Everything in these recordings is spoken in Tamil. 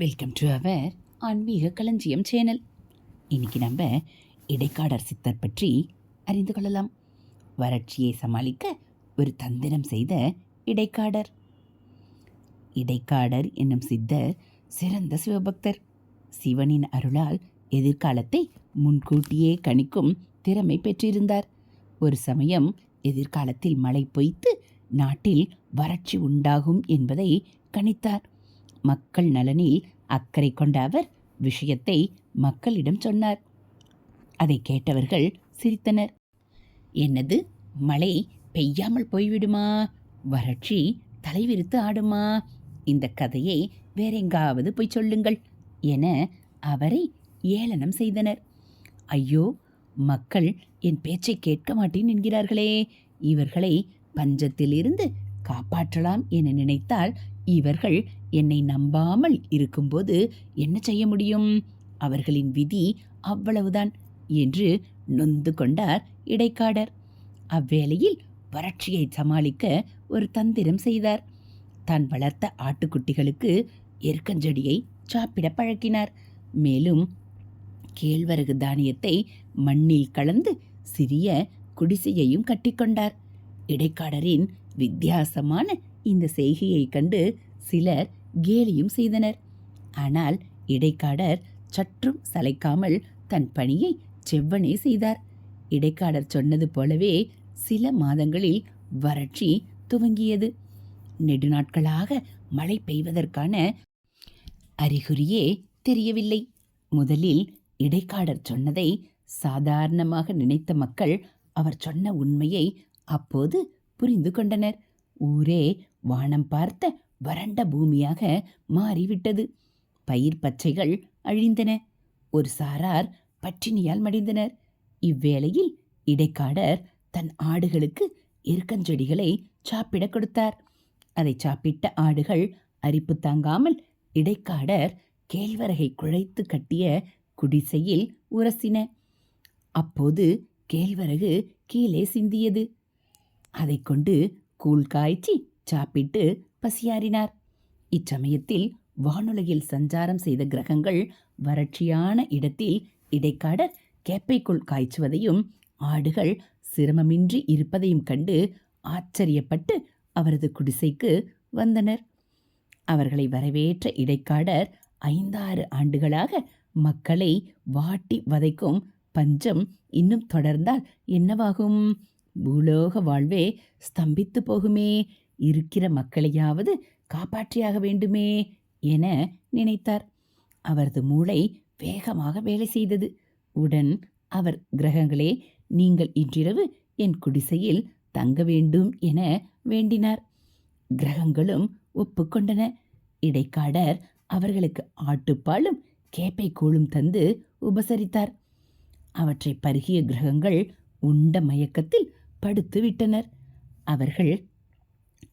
வெல்கம் டு அவர் ஆன்மீக களஞ்சியம் சேனல் இன்னைக்கு நம்ம இடைக்காடர் சித்தர் பற்றி அறிந்து கொள்ளலாம். வறட்சியை சமாளிக்க ஒரு தந்திரம் செய்த இடைக்காடர். இடைக்காடர் என்னும் சித்தர் சிறந்த சிவபக்தர். சிவனின் அருளால் எதிர்காலத்தை முன்கூட்டியே கணிக்கும் திறமை பெற்றிருந்தார். ஒரு சமயம் எதிர்காலத்தில் மழை பொய்த்து நாட்டில் வறட்சி உண்டாகும் என்பதை கணித்தார். மக்கள் நலனில் அக்கறை கொண்ட அவர் விஷயத்தை மக்களிடம் சொன்னார். அதை கேட்டவர்கள் சிரித்தனர். என்னது? மழை பெய்யாமல் போய்விடுமா? வறட்சி தலைவிரித்து ஆடுமா? இந்த கதையை வேறெங்காவது போய் சொல்லுங்கள் என அவரை ஏளனம் செய்தனர். ஐயோ மக்கள் என் பேச்சை கேட்க மாட்டேன் என்கிறார்களே. இவர்களை பஞ்சத்திலிருந்து காப்பாற்றலாம் என நினைத்தால் இவர்கள் என்னை நம்பாமல் இருக்கும்போது என்ன செய்ய முடியும்? அவர்களின் விதி அவ்வளவுதான் என்று நொந்து கொண்டார் இடைக்காடர். அவ்வேளையில் வறட்சியை சமாளிக்க ஒரு தந்திரம் செய்தார். தான் வளர்த்த ஆட்டுக்குட்டிகளுக்கு எருக்கஞ்செடியை சாப்பிட பழக்கினார். மேலும் கேழ்வரகு தானியத்தை மண்ணில் கலந்து சிறிய குடிசையையும் கட்டிக்கொண்டார் இடைக்காடரின் வித்தியாசமான இந்த செய்கையை கண்டு சிலர் கேலியும் செய்தனர். ஆனால் இடைக்காடர் சற்றும் சளைக்காமல் தன் பணியை செவ்வனே செய்தார். இடைக்காடர் சொன்னது போலவே சில மாதங்களில் வறட்சி துவங்கியது. நெடுநாட்களாக மழை பெய்வதற்கான அறிகுறியே தெரியவில்லை. முதலில் இடைக்காடர் சொன்னதை சாதாரணமாக நினைத்த மக்கள் அவர் சொன்ன உண்மையை அப்போது புரிந்து கொண்டனர். ஊரே வானம் பார்த்த வறண்ட பூமியாக மாறிவிட்டது. பயிர் பச்சைகள் அழிந்தன. ஒரு சாரார் பட்டினியால் மடிந்தனர். இவ்வேளையில் இடைக்காடர் தன் ஆடுகளுக்கு எருக்கஞ்செடிகளை சாப்பிடக் கொடுத்தார். அதை சாப்பிட்ட ஆடுகள் அரிப்பு தாங்காமல் இடைக்காடர் கேழ்வரகை குழைத்து கட்டிய குடிசையில் உரசின. அப்போது கேழ்வரகு கீழே சிந்தியது. அதை கொண்டு கூழ் காய்ச்சி சாப்பிட்டு பசியாறினார். இச்சமயத்தில் வானுலகில் சஞ்சாரம் செய்த கிரகங்கள் வறட்சியான இடத்தில் இடைக்காடர் கேப்பைக்குள் காய்ச்சுவதையும் ஆடுகள் சிரமமின்றி இருப்பதையும் கண்டு ஆச்சரியப்பட்டு அவரது குடிசைக்கு வந்தனர். அவர்களை வரவேற்ற இடைக்காடர் ஐந்தாறு ஆண்டுகளாக மக்களை வாட்டி வதைக்கும் பஞ்சம் இன்னும் தொடர்ந்தால் என்னவாகும்? பூலோக வாழ்வே ஸ்தம்பித்து போகுமே இருக்கிற மக்களையாவது காப்பாற்றியாக வேண்டுமே என நினைத்தார். அவரது மூளை வேகமாக வேலை செய்தது. உடன் அவர் கிரகங்களே நீங்கள் இன்றிரவு என் குடிசையில் தங்க வேண்டும் என வேண்டினார். கிரகங்களும் ஒப்புக்கொண்டன. இடைக்காடர் அவர்களுக்கு ஆட்டுப்பாலும் கேப்பை கூழும் தந்து உபசரித்தார். அவற்றை பருகிய கிரகங்கள் உண்ட மயக்கத்தில் படுத்து விட்டனர் அவர்கள்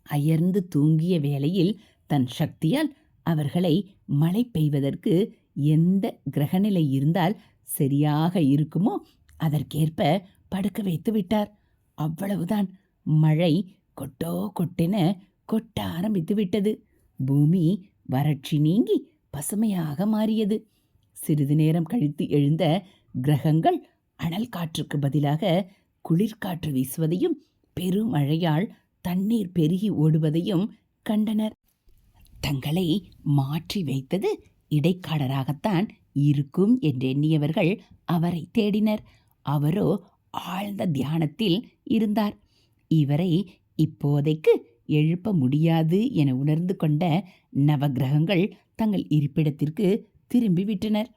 அயர்ந்து தூங்கிய வேளையில் தன் சக்தியால் அவர்களை மழை பெய்வதற்கு எந்த கிரகநிலை இருந்தால் சரியாக இருக்குமோ அதற்கேற்ப படுக்க வைத்து விட்டார். அவ்வளவுதான். மழை கொட்டோ கொட்டென கொட்ட ஆரம்பித்து விட்டது. பூமி வறட்சி நீங்கி பசுமையாக மாறியது. சிறிது நேரம் கழித்து எழுந்த கிரகங்கள் அனல் காற்றுக்கு பதிலாக குளிர்காற்று வீசுவதையும் பெருமழையால் தண்ணீர் பெருகி ஓடுவதையும் கண்டனர். தங்களை மாற்றி வைத்தது இடைக்காடராகத்தான் இருக்கும் என்றெண்ணியவர்கள் அவரை தேடினர். அவரோ ஆழ்ந்த தியானத்தில் இருந்தார். இவரை இப்போதைக்கு எழுப்ப முடியாது என உணர்ந்து கொண்ட நவகிரகங்கள் தங்கள் இருப்பிடத்திற்கு திரும்பிவிட்டனர்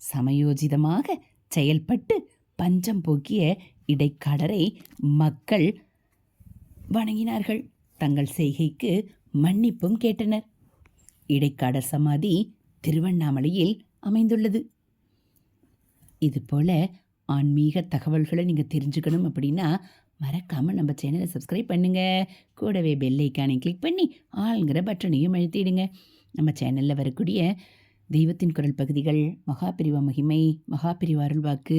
சமயோஜிதமாக செயல்பட்டு பஞ்சம் போக்கிய இடைக்காடரை மக்கள் வணங்கினார்கள். தங்கள் செய்கைக்கு மன்னிப்பும் கேட்டனர். இடைக்காடர் சமாதி திருவண்ணாமலையில் அமைந்துள்ளது. இதுபோல் ஆன்மீக தகவல்களை நீங்கள் தெரிஞ்சுக்கணும் அப்படின்னா மறக்காமல் நம்ம சேனலை சப்ஸ்கிரைப் பண்ணுங்கள் கூடவே பெல் ஐக்கானை கிளிக் பண்ணி ஆளுங்கிற பட்டனையும் அழுத்திடுங்க. நம்ம சேனலில் வரக்கூடிய தெய்வத்தின் குரல் பகுதிகள் மகாபிரிவா மகிமை மகாபிரிவா அருள்வாக்கு